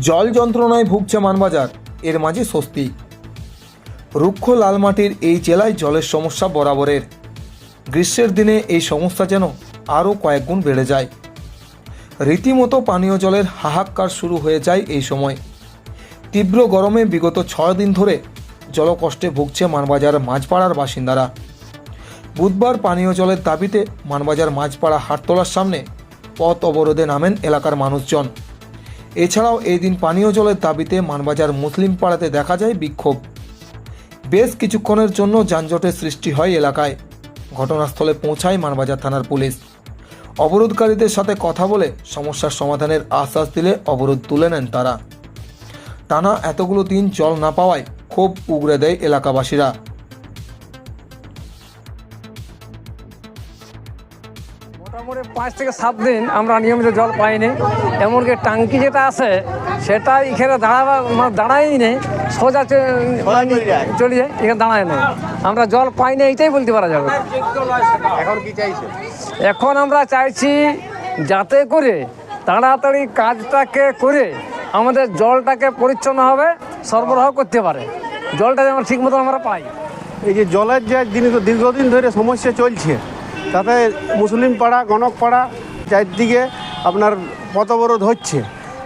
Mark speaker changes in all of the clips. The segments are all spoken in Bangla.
Speaker 1: জল যন্ত্রণায় ভুগছে মানবাজার, এর মাঝে স্বস্তি। রুক্ষ লাল মাটির এই জেলায় জলের সমস্যা বরাবরের। গ্রীষ্মের দিনে এই সমস্যা যেন আরও কয়েকগুণ বেড়ে যায়। রীতিমতো পানীয় জলের হাহাকার শুরু হয়ে যায় এই সময়। তীব্র গরমে বিগত ছয় দিন ধরে জলকষ্টে ভুগছে মানবাজার মাঝপাড়ার বাসিন্দারা। বুধবার পানীয় জলের দাবিতে মানবাজার মাঝপাড়া হাটতলার সামনে পথ অবরোধে নামেন এলাকার মানুষজন। এছাড়াও এই দিন পানীয় জলের দাবিতে মানবাজার মুসলিম পাড়াতে দেখা যায় বিক্ষোভ। বেশ কিছুক্ষণের জন্য যানজটের সৃষ্টি হয় এলাকায়। ঘটনাস্থলে পৌঁছায় মানবাজার থানার পুলিশ। অবরোধকারীদের সাথে কথা বলে সমস্যার সমাধানের আশ্বাস দিলে অবরোধ তুলে নেন তারা। টানা এতগুলো দিন জল না পাওয়ায় ক্ষোভ উগড়ে দেয় এলাকাবাসীরা।
Speaker 2: মোটামুটি পাঁচ থেকে সাত দিন আমরা নিয়মিত জল পাইনি। এমনকি টাঙ্কি যেটা আছে সেটা এখানে দাঁড়াবা মানে দাঁড়াই নেই সোজা চলে যায়। এখানে দাঁড়ায় নেই। আমরা জল পাই না এইটাই বলতে পারা যাবে।
Speaker 3: এখন কি চাইছে?
Speaker 2: এখন আমরা চাইছি যাতে করে তাড়াতাড়ি কাজটাকে করে আমাদের জলটাকে পরিচ্ছন্নভাবে সরবরাহ করতে পারে। জলটা যেন ঠিক মতো আমরা পাই।
Speaker 3: এই যে জলের যে দীর্ঘ দীর্ঘদিন ধরে সমস্যা চলছে তাতে মুসলিম পাড়া, গণক পাড়া চারদিকে আপনার পথ অবরোধ হচ্ছে।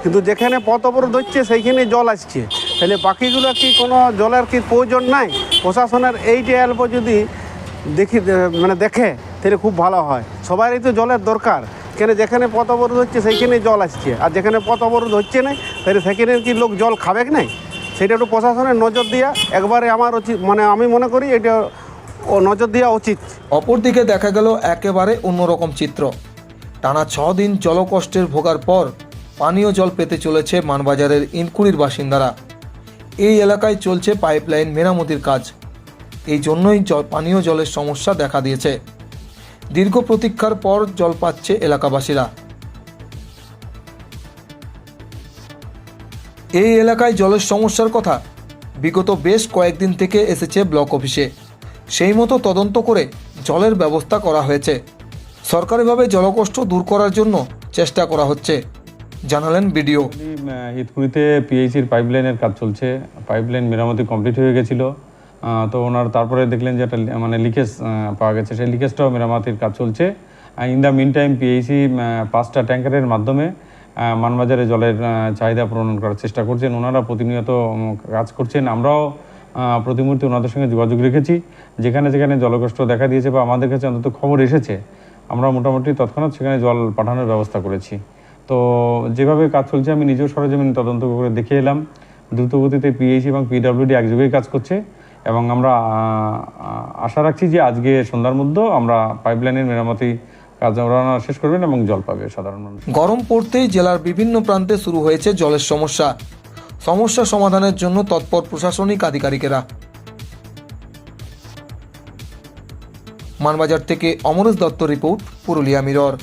Speaker 3: কিন্তু যেখানে পথ অবরোধ হচ্ছে, সেইখানে জল আসছে। তাহলে বাকিগুলো কি কোনো জলের কি প্রয়োজন নাই? প্রশাসনের এইটা অল্প যদি দেখি মানে দেখে, তাহলে খুব ভালো হয়। সবারই তো জলের দরকার। কেন যেখানে পথ অবরোধ হচ্ছে, সেইখানে জল আসছে। আর যেখানে পথ অবরোধ হচ্ছে না, তাহলে সেখানে কি লোক জল খাবে কি নাই? সেটা একটু প্রশাসনের নজর দিয়া একবারে আমার মানে আমি মনে করি এটা ও নজর দেওয়া উচিত।
Speaker 1: অপরদিকে দেখা গেল একেবারে অন্যরকম চিত্র। টানা ছ দিন জলকষ্টের ভোগার পর পানীয় জল পেতে চলেছে মানবাজারের ইনকুড়ির বাসিন্দারা। এই এলাকায় চলছে পাইপলাইন মেরামতির কাজ। এই জন্যই জল, পানীয় জলের সমস্যা দেখা দিয়েছে। দীর্ঘ প্রতীক্ষার পর জল পাচ্ছে এলাকাবাসীরা। এই এলাকায় জলের সমস্যার কথা বিগত বেশ কয়েকদিন থেকে এসেছে ব্লক অফিসে। সেই মতো তদন্ত করে জলের ব্যবস্থা করা হয়েছে। সরকারিভাবে জলকষ্ট দূর করার জন্য চেষ্টা করা হচ্ছে, জানালেন বিডিও।
Speaker 4: হিতকুড়িতে পিএইচির পাইপলাইনের কাজ চলছে। পাইপলাইন মেরামতি কমপ্লিট হয়ে গেছিল। তো ওনার তারপরে দেখলেন যে একটা মানে লিকেজ পাওয়া গেছে। সেই লিকেজটাও মেরামতির কাজ চলছে। In the mean time PHE পাঁচটা ট্যাঙ্কারের মাধ্যমে মানবাজারে জলের চাহিদা পূরণ করার চেষ্টা করছেন। ওনারা প্রতিনিয়ত কাজ করছেন। আমরাও আহ, প্রতি মুহূর্তে ওনাদের সঙ্গে যোগাযোগ রেখেছি। যেখানে যেখানে জলকষ্ট দেখা দিয়েছে বা আমাদের কাছে অন্তত খবর এসেছে আমরা মোটামুটি তৎক্ষণাৎ সেখানে জল পাঠানোর ব্যবস্থা করেছি। তো যেভাবে কাজ চলছে আমি নিজেও সরজমিন তদন্ত করে দেখে এলাম। দ্রুতগতিতে পিএইচি এবং পিডব্লিউডি একযোগেই কাজ করছে এবং আমরা আশা রাখছি যে আজকে সন্ধ্যার মধ্যেও আমরা পাইপলাইনের মেরামতি কাজ শেষ করবেন এবং জল পাবে সাধারণ মানুষ।
Speaker 1: গরম পড়তেই জেলার বিভিন্ন প্রান্তে শুরু হয়েছে জলের সমস্যা। সমস্যা সমাধানের জন্য তৎপর প্রশাসনিক আধিকারিকেরা। মানবাজার থেকে অমরেশ দত্ত রিপোর্ট পুরুলিয়া মিরর।